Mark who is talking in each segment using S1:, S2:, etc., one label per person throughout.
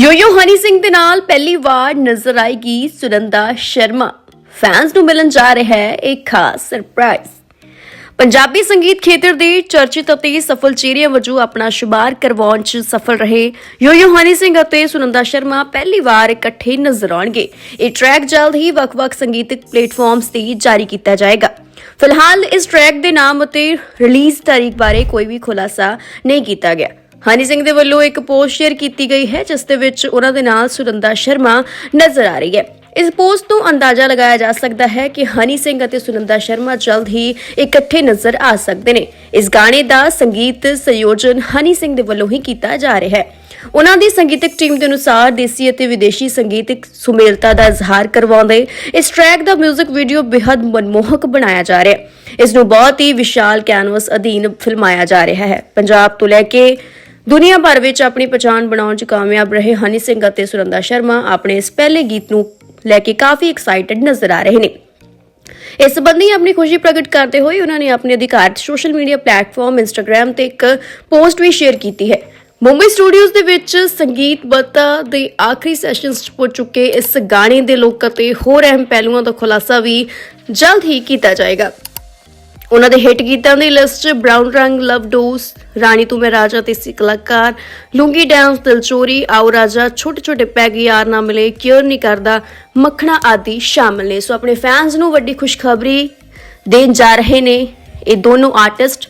S1: ਯੋਯੋ ਹਨੀ ਸਿੰਘ ਦੇ ਨਾਲ ਪਹਿਲੀ ਵਾਰ ਨਜ਼ਰ ਆਏਗੀ ਸੁਨੰਦਾ ਸ਼ਰਮਾ। ਫੈਨਸ ਨੂੰ ਮਿਲਣ ਜਾ ਰਿਹਾ ਹੈ ਇੱਕ ਖਾਸ ਸਰਪ੍ਰਾਈਜ਼ ਪੰਜਾਬੀ ਸੰਗੀਤ ਖੇਤਰ ਦੇ ਚਰਚਿਤ ਅਤੇ ਸਫਲ ਚਿਹਰਿਆਂ ਵਜੋਂ ਆਪਣਾ ਸ਼ੁਮਾਰ ਕਰਵਾਉਣ 'ਚ ਸਫਲ ਰਹੇ ਯੋਯੋ ਹਨੀ ਸਿੰਘ ਅਤੇ ਸੁਨੰਦਾ ਸ਼ਰਮਾ ਪਹਿਲੀ ਵਾਰ ਇਕੱਠੇ ਨਜ਼ਰ ਆਉਣਗੇ। ਇਹ ਟਰੈਕ ਜਲਦ ਹੀ ਵੱਖ-ਵੱਖ ਸੰਗੀਤਕ ਪਲੇਟਫਾਰਮਸ ਤੇ ਜਾਰੀ ਕੀਤਾ ਜਾਏਗਾ। ਫਿਲਹਾਲ ਇਸ ਟਰੈਕ ਦੇ ਨਾਮ ਅਤੇ ਰਿਲੀਜ਼ ਤਾਰੀਖ ਬਾਰੇ ਕੋਈ ਵੀ ਖੁਲਾਸਾ ਨਹੀਂ ਕੀਤਾ ਗਿਆ। ਹਨੀ ਸਿੰਘ ਦੇ ਵੱਲੋਂ ਇੱਕ ਪੋਸਟ ਸ਼ੇਅਰ ਕੀਤੀ ਗਈ ਹੈ, ਜਿਸ ਦੇ ਵਿੱਚ ਉਹਨਾਂ ਦੇ ਨਾਲ ਸੁਨੰਦਾ ਸ਼ਰਮਾ ਨਜ਼ਰ ਆ ਰਹੀ ਹੈ। ਇਸ ਪੋਸਟ ਤੋਂ ਅੰਦਾਜ਼ਾ ਲਗਾਇਆ ਜਾ ਸਕਦਾ ਹੈ ਕਿ ਹਨੀ ਸਿੰਘ ਅਤੇ ਸੁਨੰਦਾ ਸ਼ਰਮਾ ਜਲਦ ਹੀ ਇਕੱਠੇ ਨਜ਼ਰ ਆ ਸਕਦੇ ਨੇ। ਇਸ ਗਾਣੇ ਦਾ ਸੰਗੀਤ ਸੰਯੋਜਨ ਹਨੀ ਸਿੰਘ ਦੇ ਵੱਲੋਂ ਹੀ ਕੀਤਾ ਜਾ ਰਿਹਾ ਹੈ। ਉਹਨਾਂ ਦੀ ਸੰਗੀਤਕ ਟੀਮ ਦੇ ਅਨੁਸਾਰ ਦੇਸੀ ਅਤੇ ਵਿਦੇਸ਼ੀ ਸੰਗੀਤਕ ਸੁਮੇਲਤਾ ਦਾ ਇਜ਼ਹਾਰ ਕਰਵਾਉਂਦੇ ਇਸ ਟਰੈਕ ਦਾ 뮤직 ਵੀਡੀਓ ਬੇहद ਮਨਮੋਹਕ ਬਣਾਇਆ ਜਾ ਰਿਹਾ ਹੈ। ਇਸ ਨੂੰ ਬਹੁਤ ਹੀ ਵਿਸ਼ਾਲ ਕੈਨਵਸ ਅਧੀਨ ਫਿਲਮਾਇਆ ਜਾ ਰਿਹਾ ਹੈ। ਪੰਜਾਬ ਤੋਂ ਲੈ ਕੇ ਦੁਨੀਆ ਭਰ ਵਿੱਚ ਆਪਣੀ ਪਛਾਣ ਬਣਾਉਣ 'ਚ ਕਾਮਯਾਬ ਰਹੇ ਹਨੀ ਸਿੰਘ ਅਤੇ ਸੁਰੰਦਾ ਸ਼ਰਮਾ ਆਪਣੇ ਇਸ ਪਹਿਲੇ ਗੀਤ ਨੂੰ ਲੈ ਕੇ ਕਾਫੀ ਐਕਸਾਈਟਡ ਨਜ਼ਰ ਆ ਰਹੇ ਨੇ। ਇਸ ਸੰਬੰਧੀ ਆਪਣੀ ਖੁਸ਼ੀ ਪ੍ਰਗਟ ਕਰਦੇ ਹੋਏ ਉਹਨਾਂ ਨੇ ਆਪਣੇ ਅਧਿਕਾਰਤ ਸੋਸ਼ਲ ਮੀਡੀਆ ਪਲੇਟਫਾਰਮ ਇੰਸਟਾਗ੍ਰam ਤੇ ਇੱਕ ਪੋਸਟ ਵੀ ਸ਼ੇਅਰ ਕੀਤੀ ਹੈ। ਮੁੰਬਈ ਸਟੂਡੀਓਜ਼ ਦੇ ਵਿੱਚ ਸੰਗੀਤ ਬੱਤਾ ਦੇ ਆਖਰੀ ਸੈਸ਼ਨਸ 'ਚ ਪੁੱਜ ਚੁੱਕੇ ਇਸ ਗਾਣੇ ਦੇ ਲੋਕ ਅਤੇ ਹੋਰ ਅਹਿਮ ਪਹਿਲੂਆਂ ਦਾ ਖੁਲਾਸਾ ਵੀ ਜਲਦ ਹੀ ਕੀਤਾ ਜਾਏਗਾ। ਉਹਨਾਂ ਦੇ ਹਿੱਟ ਗੀਤਾਂ ਦੀ ਲਿਸਟ 'ਚ ਬ੍ਰਾਊਨ ਰੰਗ, ਲਵ ਡੋਸ ਰਾਣੀ ਤੂੰ ਮੈਂ ਰਾਜਾ ਤੇ ਸੀ ਕਲਾਕਾਰ, ਲੂੰਗੀ ਡਾਂਸ ਦਿਲਚੋਰੀ ਆਓ ਰਾਜਾ, ਛੋਟੇ ਛੋਟੇ ਪੈਗ ਯਾਰ ਨਾ ਮਿਲੇ ਕਿਉਂ ਨਹੀਂ ਕਰਦਾ, ਮੱਖਣਾ ਆਦਿ ਸ਼ਾਮਲ ਨੇ। ਸੋ ਆਪਣੇ ਫੈਨਸ ਨੂੰ ਵੱਡੀ ਖੁਸ਼ਖਬਰੀ ਦੇਣ ਜਾ ਰਹੇ ਨੇ ਇਹ ਦੋਨੋਂ ਆਰਟਿਸਟ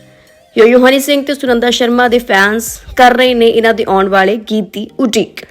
S1: ਯੋਯੋ ਹਨੀ ਸਿੰਘ ਤੇ ਸੁਨੰਦਾ ਸ਼ਰਮਾ ਦੇ ਫੈਨਸ ਕਰ ਰਹੇ ਨੇ, ਇਹਨਾਂ ਦੇ ਆਉਣ ਵਾਲੇ ਗੀਤ ਦੀ ਉਡੀਕ।